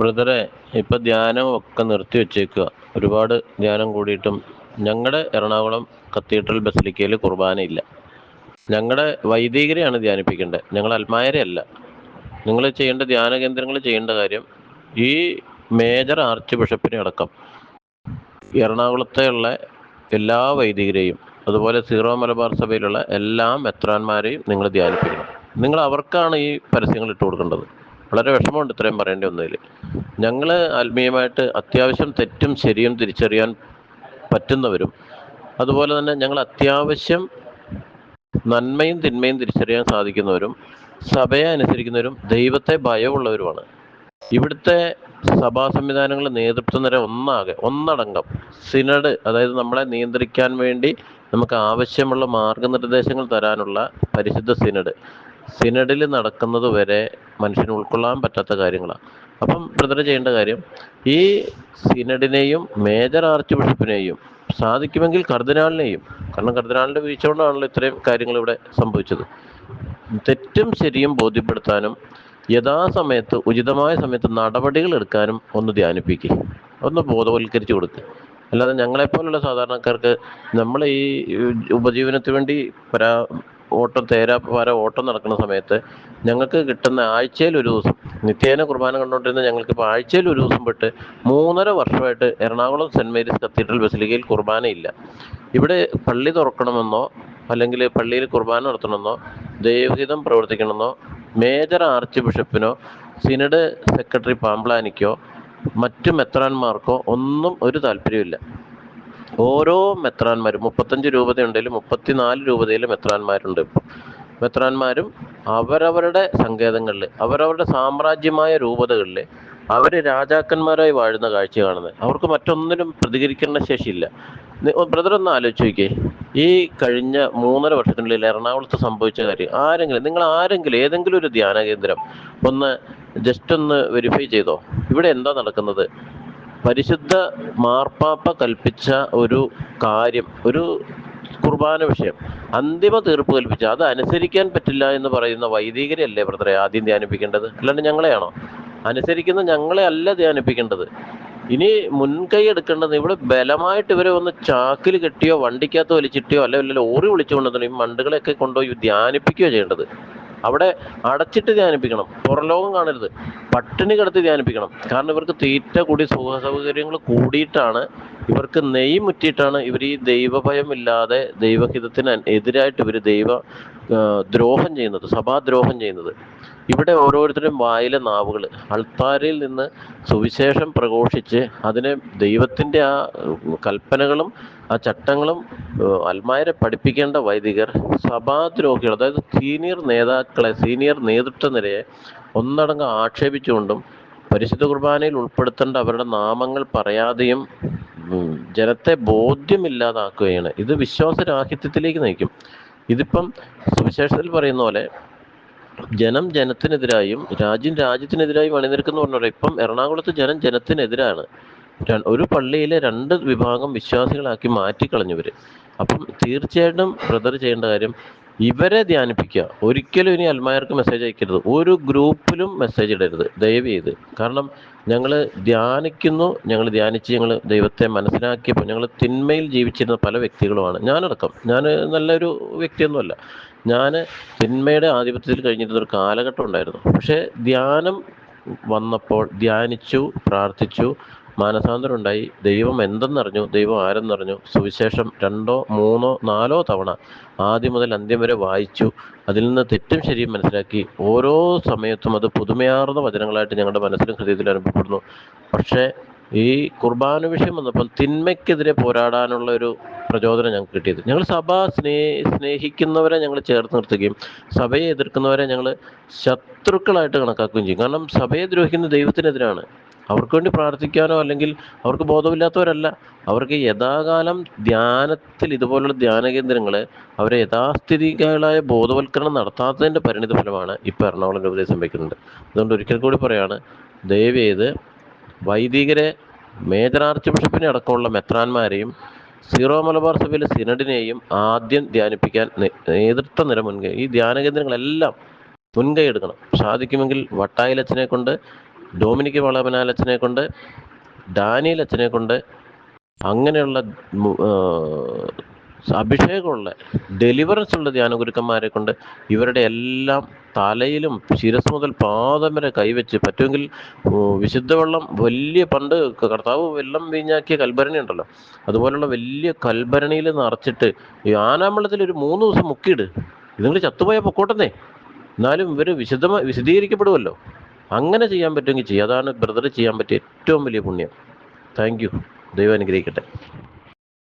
ബ്രദറെ ഇപ്പൊ ധ്യാനം ഒക്കെ നിർത്തി വെച്ചേക്കുക ഒരുപാട് ധ്യാനം കൂടിയിട്ടും ഞങ്ങളുടെ എറണാകുളം കത്തീഡ്രൽ ബസലിക്കയിൽ കുർബാനയില്ല ഞങ്ങളുടെ വൈദികരെയാണ് ധ്യാനിപ്പിക്കേണ്ടത് ഞങ്ങൾ അൽമായരല്ല നിങ്ങൾ ചെയ്യേണ്ട ധ്യാന കേന്ദ്രങ്ങൾ ചെയ്യേണ്ട കാര്യം ഈ മേജർ ആർച്ച് ബിഷപ്പിനെ അടക്കം. എറണാകുളത്തെ ഉള്ള എല്ലാ വൈദികരെയും അതുപോലെ സീറോ മലബാർ സഭയിലുള്ള എല്ലാ മെത്രാന്മാരെയും നിങ്ങൾ ധ്യാനിപ്പിക്കണം. നിങ്ങൾ അവർക്കാണ് ഈ പരസ്യങ്ങൾ ഇട്ട് കൊടുക്കേണ്ടത്. വളരെ വിഷമമുണ്ട് ഇത്രയും പറയേണ്ടി വന്നതിൽ ഞങ്ങൾ ആത്മീയമായിട്ട് അത്യാവശ്യം തെറ്റും ശരിയും തിരിച്ചറിയാൻ പറ്റുന്നവരും അതുപോലെ തന്നെ ഞങ്ങൾ അത്യാവശ്യം നന്മയും തിന്മയും തിരിച്ചറിയാൻ സാധിക്കുന്നവരും സഭയെ അനുസരിക്കുന്നവരും ദൈവത്തെ ഭയമുള്ളവരുമാണ്. ഇവിടുത്തെ സഭാ സംവിധാനങ്ങൾ നേതൃത്വം നിര ഒന്നാകെ ഒന്നടങ്കം സിനഡ് അതായത് നമ്മളെ നിയന്ത്രിക്കാൻ വേണ്ടി നമുക്ക് ആവശ്യമുള്ള മാർഗനിർദ്ദേശങ്ങൾ തരാനുള്ള പരിശുദ്ധ സിനഡ്. സിനഡിൽ നടക്കുന്നത് വരെ മനുഷ്യന് ഉൾക്കൊള്ളാൻ പറ്റാത്ത കാര്യങ്ങളാണ് അപ്പം ബ്രദർ ചെയ്യേണ്ട കാര്യം ഈ സിനഡിനെയും മേജർ ആർച്ച് ബിഷപ്പിനെയും സാധിക്കുമെങ്കിൽ കർദിനാളിനെയും കാരണം കർദിനാളിന്റെ വീഴ്ച കൊണ്ടാണല്ലോ ഇത്രയും കാര്യങ്ങൾ ഇവിടെ സംഭവിച്ചത്. തെറ്റും ശരിയും ബോധ്യപ്പെടുത്താനും യഥാസമയത്ത് ഉചിതമായ സമയത്ത് നടപടികൾ എടുക്കാനും ഒന്ന് ധ്യാനിപ്പിക്കുക ഒന്ന് ബോധവൽക്കരിച്ചു കൊടുക്കുക അല്ലാതെ ഞങ്ങളെപ്പോലുള്ള സാധാരണക്കാർക്ക് നമ്മൾ ഈ ഉപജീവനത്തിന് വേണ്ടി പരാ ഓട്ടം തേരാ പാര ഓട്ടം നടക്കുന്ന സമയത്ത് ഞങ്ങൾക്ക് കിട്ടുന്ന ആഴ്ചയിൽ ഒരു ദിവസം നിത്യേന കുർബാന കണ്ടുകൊണ്ടിരുന്ന ഞങ്ങൾക്ക് ഇപ്പോൾ ആഴ്ചയിൽ ഒരു ദിവസം പെട്ട് മൂന്നര വർഷമായിട്ട് എറണാകുളം സെന്റ് മേരീസ് കത്തീഡ്രൽ ബസിലിക്കയിൽ കുർബാനയില്ല. ഇവിടെ പള്ളി തുറക്കണമെന്നോ അല്ലെങ്കിൽ പള്ളിയിൽ കുർബാന നടത്തണമെന്നോ ദൈവഹിതം പ്രവർത്തിക്കണമെന്നോ മേജർ ആർച്ച് ബിഷപ്പിനോ സിനഡ് സെക്രട്ടറി പാമ്പ്ലാനിക്കോ മറ്റു മെത്രാന്മാർക്കോ ഒന്നും ഒരു താല്പര്യമില്ല ഓരോ മെത്രാന്മാരും മുപ്പത്തഞ്ച് രൂപതയുണ്ടെങ്കിലും മുപ്പത്തിനാല് രൂപതയിൽ മെത്രാന്മാരുണ്ട് ഇപ്പം. മെത്രാന്മാരും അവരവരുടെ സങ്കേതങ്ങളിൽ അവരവരുടെ സാമ്രാജ്യമായ രൂപതകളിൽ അവർ രാജാക്കന്മാരായി വാഴുന്ന കാഴ്ച കാണുന്നത്. അവർക്ക് മറ്റൊന്നിനും പ്രതികരിക്കേണ്ട ശേഷിയില്ല. ബ്രദർ ഒന്ന് ആലോചിച്ച് നോക്കിയേ ഈ കഴിഞ്ഞ മൂന്നര വർഷത്തിനുള്ളിൽ എറണാകുളത്ത് സംഭവിച്ച കാര്യം ആരെങ്കിലും നിങ്ങൾ ആരെങ്കിലും ഏതെങ്കിലും ഒരു ധ്യാന കേന്ദ്രം ഒന്ന് ജസ്റ്റ് ഒന്ന് വെരിഫൈ ചെയ്തോ? ഇവിടെ എന്താ നടക്കുന്നത്? പരിശുദ്ധ മാർപ്പാപ്പ കൽപ്പിച്ച ഒരു കാര്യം ഒരു കുർബാന വിഷയം അന്തിമ തീർപ്പ് കൽപ്പിച്ച അത് അനുസരിക്കാൻ പറ്റില്ല എന്ന് പറയുന്ന വൈദികരെയല്ലേ ബ്രദറെ ആദ്യം ധ്യാനിപ്പിക്കേണ്ടത്? അല്ലാണ്ട് ഞങ്ങളെയാണോ? അനുസരിക്കുന്ന ഞങ്ങളെ അല്ല ധ്യാനിപ്പിക്കേണ്ടത്. ഇനി മുൻകൈ എടുക്കേണ്ടത് ഇവിടെ ബലമായിട്ട് ഇവരെ ഒന്ന് ചാക്കിൽ കെട്ടിയോ വണ്ടിക്കകത്ത് വലിച്ചിട്ടിയോ അല്ലെ വല്ല ലോറി ഈ മണ്ടുകളെയൊക്കെ കൊണ്ടുപോയി ധ്യാനിപ്പിക്കുകയോ ചെയ്യേണ്ടത്? അവിടെ അടച്ചിട്ട് ധ്യാനിപ്പിക്കണം. പുറലോകം കാണരുത്. പട്ടിണി കിടത്തി ധ്യാനിപ്പിക്കണം. കാരണം ഇവർക്ക് തീറ്റ കൂടി സുഖ സൗകര്യങ്ങൾ കൂടിയിട്ടാണ് ഇവർക്ക് നെയ് മുറ്റിയിട്ടാണ് ഇവർ ഈ ദൈവഭയം ഇല്ലാതെ ദൈവഹിതത്തിന് എതിരായിട്ട് ഇവർ ദൈവ ദ്രോഹം ചെയ്യുന്നത് സഭാദ്രോഹം ചെയ്യുന്നത്. ഇവിടെ ഓരോരുത്തരും വായിലെ നാവുകൾ അൾത്താരയിൽ നിന്ന് സുവിശേഷം പ്രഘോഷിച്ച് അതിനെ ദൈവത്തിന്റെ ആ കൽപ്പനകളും ആ ചട്ടങ്ങളും അൽമായരെ പഠിപ്പിക്കേണ്ട വൈദികർ സഭാദ്രോഹികൾ അതായത് സീനിയർ നേതാക്കളെ സീനിയർ നേതൃത്വ നിരയെ ഒന്നടങ്കം ആക്ഷേപിച്ചുകൊണ്ടും പരിശുദ്ധ കുർബാനയിൽ ഉൾപ്പെടുത്തേണ്ട അവരുടെ നാമങ്ങൾ പറയാതെയും ജനത്തെ ബോധ്യമില്ലാതാക്കുകയാണ്. ഇത് വിശ്വാസരാഹിത്യത്തിലേക്ക് നയിക്കും. ഇതിപ്പം സുവിശേഷത്തിൽ പറയുന്ന പോലെ ജനം ജനത്തിനെതിരായും രാജ്യം രാജ്യത്തിനെതിരായും അണിനിരക്കുന്ന പറഞ്ഞാൽ ഇപ്പം എറണാകുളത്ത് ജനം ജനത്തിനെതിരാണ്. ഒരു പള്ളിയിലെ രണ്ട് വിഭാഗം വിശ്വാസികളാക്കി മാറ്റിക്കളഞ്ഞവര്. അപ്പം തീർച്ചയായിട്ടും ബ്രദർ ചെയ്യേണ്ട കാര്യം ഇവരെ ധ്യാനിപ്പിക്കുക. ഒരിക്കലും ഇനി അൽമായർക്ക് മെസ്സേജ് അയക്കരുത്. ഒരു ഗ്രൂപ്പിലും മെസ്സേജ് ഇടരുത്. ദയവ് ചെയ്ത്. കാരണം ഞങ്ങൾ ധ്യാനിക്കുന്നു ഞങ്ങൾ ധ്യാനിച്ച് ഞങ്ങൾ ദൈവത്തെ മനസ്സിലാക്കിയപ്പോൾ ഞങ്ങൾ തിന്മയിൽ ജീവിച്ചിരുന്ന പല വ്യക്തികളുമാണ്. ഞാനടക്കം. ഞാൻ നല്ലൊരു വ്യക്തിയൊന്നുമല്ല. ഞാൻ തിന്മയുടെ ആധിപത്യത്തിൽ കഴിഞ്ഞിരുന്ന ഒരു കാലഘട്ടം ഉണ്ടായിരുന്നു. പക്ഷേ ധ്യാനം വന്നപ്പോൾ ധ്യാനിച്ചു പ്രാർത്ഥിച്ചു മാനസാന്തരം ഉണ്ടായി ദൈവം എന്തെന്നറിഞ്ഞു? ദൈവം ആരെന്നറിഞ്ഞു? സുവിശേഷം രണ്ടോ മൂന്നോ നാലോ തവണ ആദ്യം മുതൽ അന്ത്യം വരെ വായിച്ചു. അതിൽ നിന്ന് തെറ്റും ശരിയും മനസ്സിലാക്കി. ഓരോ സമയത്തും അത് പുതുമയാർന്ന വചനങ്ങളായിട്ട് ഞങ്ങളുടെ മനസ്സിലും ഹൃദയത്തിലും അനുഭവപ്പെടുന്നു. പക്ഷേ ഈ കുർബാന വിഷയം വന്നപ്പോൾ തിന്മയ്ക്കെതിരെ പോരാടാനുള്ള ഒരു പ്രചോദനം ഞങ്ങൾക്ക് കിട്ടിയത്. ഞങ്ങൾ സഭ സ്നേ സ്നേഹിക്കുന്നവരെ ഞങ്ങൾ ചേർത്ത് നിർത്തുകയും സഭയെ എതിർക്കുന്നവരെ ഞങ്ങൾ ശത്രുക്കളായിട്ട് കണക്കാക്കുകയും ചെയ്യും. കാരണം സഭയെ ദ്രോഹിക്കുന്ന ദൈവത്തിനെതിരാണ്. അവർക്ക് വേണ്ടി പ്രാർത്ഥിക്കാനോ അല്ലെങ്കിൽ അവർക്ക് ബോധമില്ലാത്തവരല്ല. അവർക്ക് യഥാകാലം ധ്യാനത്തിൽ ഇതുപോലുള്ള ധ്യാന കേന്ദ്രങ്ങൾ അവരെ യഥാസ്ഥിതികളായ ബോധവൽക്കരണം നടത്താത്തതിന്റെ പരിണിത ഫലമാണ് ഇപ്പോൾ എറണാകുളം രൂപതയെ സംഭവിക്കുന്നുണ്ട്. അതുകൊണ്ട് ഒരിക്കൽ കൂടി പറയാണ് ദയവേത് വൈദികരെ മേജർ ആർച്ച് ബിഷപ്പിനെ അടക്കമുള്ള മെത്രാന്മാരെയും സീറോ മലബാർ സഭയിലെ സിനഡിനെയും ആദ്യം ധ്യാനിപ്പിക്കാൻ നേതൃത്വ നിര മുൻകൈ ഈ ധ്യാന കേന്ദ്രങ്ങളെല്ലാം മുൻകൈ എടുക്കണം. സാധിക്കുമെങ്കിൽ വട്ടായിലച്ചനെ കൊണ്ട് ഡോമിനിക് വളവനാലച്ഛനെ കൊണ്ട് ഡാനിയൽ അച്ഛനെ കൊണ്ട് അങ്ങനെയുള്ള അഭിഷേകമുള്ള ഡെലിവറൻസ് ഉള്ള ധ്യാനഗുരുക്കന്മാരെ കൊണ്ട് ഇവരുടെ എല്ലാം തലയിലും ശിരസ് മുതൽ പാദം വരെ കൈവച്ച് പറ്റുമെങ്കിൽ ഓ, വിശുദ്ധ വെള്ളം വലിയ പണ്ട് കർത്താവ് വെള്ളം വീഞ്ഞാക്കിയ കൽഭരണി ഉണ്ടല്ലോ. അതുപോലുള്ള വലിയ കൽഭരണിയിൽ നിറച്ചിട്ട് ഈ ആനാമ്പളത്തിൽ ഒരു മൂന്ന് ദിവസം മുക്കിയിട്. ഇതുങ്ങൾ ചത്തുപോയ പൊക്കോട്ടെന്നേ. എന്നാലും ഇവർ വിശുദ്ധമായി വിശദീകരിക്കപ്പെടുമല്ലോ അങ്ങനെ ചെയ്യാൻ പറ്റുമെങ്കിൽ ചെയ്യുക അതാണ് ബ്രദർ ചെയ്യാൻ പറ്റിയ ഏറ്റവും വലിയ പുണ്യം. Thank you. ദൈവം അനുഗ്രഹിക്കട്ടെ.